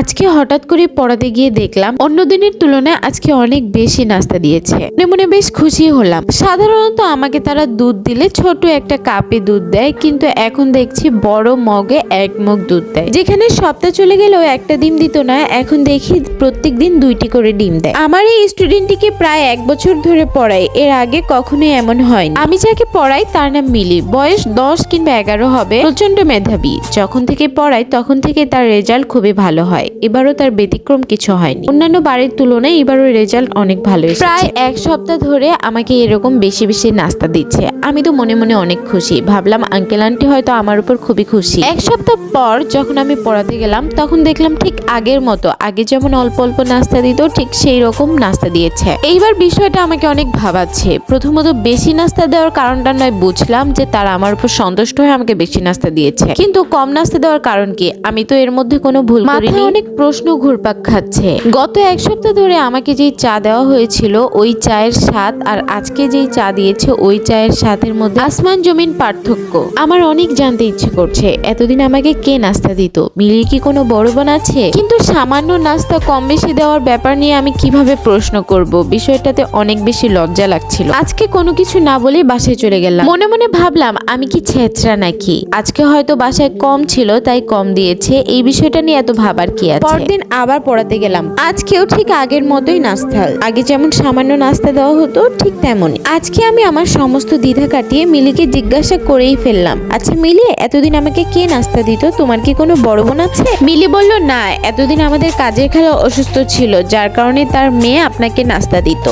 আজকে হঠাৎ করে পড়াতে গিয়ে দেখলাম, অন্য দিনের তুলনায় আজকে অনেক বেশি নাস্তা দিয়েছে। মনে মনে বেশ খুশি হলাম। সাধারণত আমাকে তারা দুধ দিলে ছোট একটা কাপে দুধ দেয়, কিন্তু এখন দেখছি বড় মগে এক মগ দুধ দেয়। যেখানে সপ্তাহ চলে গেলেও একটা ডিম দিত না, এখন দেখি প্রত্যেক দিন দুইটি করে ডিম দেয়। আমার এই স্টুডেন্টটিকে প্রায় এক বছর ধরে পড়াই এর আগে কখনোই এমন হয়নি। আমি যাকে পড়াই তার নাম মিলি। বয়স দশ কিংবা এগারো হবে প্রচণ্ড মেধাবী। যখন থেকে পড়াই তখন থেকে তার রেজাল্ট খুবই ভালো হয়। এবারও তার ব্যতিক্রম কিছু হয়নি। অন্যান্য বাড়ির তুলনায় এবারও রেজাল্ট অনেক ভালো প্রায় এক সপ্তাহ ধরে আমাকে এরকম বেশি বেশি নাস্তা দিচ্ছে। আমি তো মনে মনে অনেক খুশি। ভাবলাম আঙ্কেল আন্টি হয়তো আমার উপর খুবই খুশি। এক সপ্তাহ পর যখন আমি পড়াতে গেলাম তখন দেখলাম ঠিক আগের মতো। আগে যেমন অল্প অল্প নাস্তা দিত ঠিক সেই রকম নাস্তা দিয়েছে। এইবার বিষয়টা আমাকে অনেক ভাবাচ্ছে। প্রথমত বেশি নাস্তা দেওয়ার কারণটা নয় বুঝলাম যে তারা আমার উপর সন্তুষ্ট হয়ে আমাকে বেশি নাস্তা দিয়েছে। কিন্তু কম নাস্তা দেওয়ার কারণ কি? আমি তো এর মধ্যে কোনো ভুল করিনি। অনেক প্রশ্ন ঘুরপাক খাচ্ছে। গত এক সপ্তাহ ধরে আমাকে যেই চা দেওয়া হয়েছিল, ওই চায়ের স্বাদ আর আজকে যেই চা দিয়েছে, ওই চায়ের স্বাদের মধ্যে আসমান জমিন পার্থক্য। আমার অনেক জানতে ইচ্ছে করছে, এতদিন আমাকে কে নাস্তা দিত? মিলির কি কোনো বড় বোন আছে? কিন্তু সামান্য নাস্তা কম বেশি দেওয়ার ব্যাপার নিয়ে আমি কীভাবে প্রশ্ন করব? বিষয়টাতে অনেক বেশি লজ্জা লাগছিল। আজকে কোনো কিছু না বলে বাসায় চলে গেলাম। মনে মনে ভাবলাম, আমি কি ছেঁচড়া নাকি? আজকে হয়তো বাসায় কম ছিল, তাই কম দিয়েছে। এই বিষয়টা নিয়ে এত ভাবার কি আছে। পরদিন আবার পড়াতে গেলাম। আজকেও ঠিক আগের মতোই নাস্তা। আগে যেমন সামান্য নাস্তা দেওয়া হতো, ঠিক তেমনই। আজকে আমি আমার সমস্ত দ্বিধা কাটিয়ে মিলিকে জিজ্ঞাসা করেই ফেললাম আচ্ছা মিলি, এতদিন আমাকে কে নাস্তা দিত? তোমার কি কোনো বড় বোন আছে? মিলি বলল, না, এতদিন আমাদের কাজের খেলা অসুস্থ ছিল, যার কারণে তার মেয়ে আপনাকে নাস্তা দিত।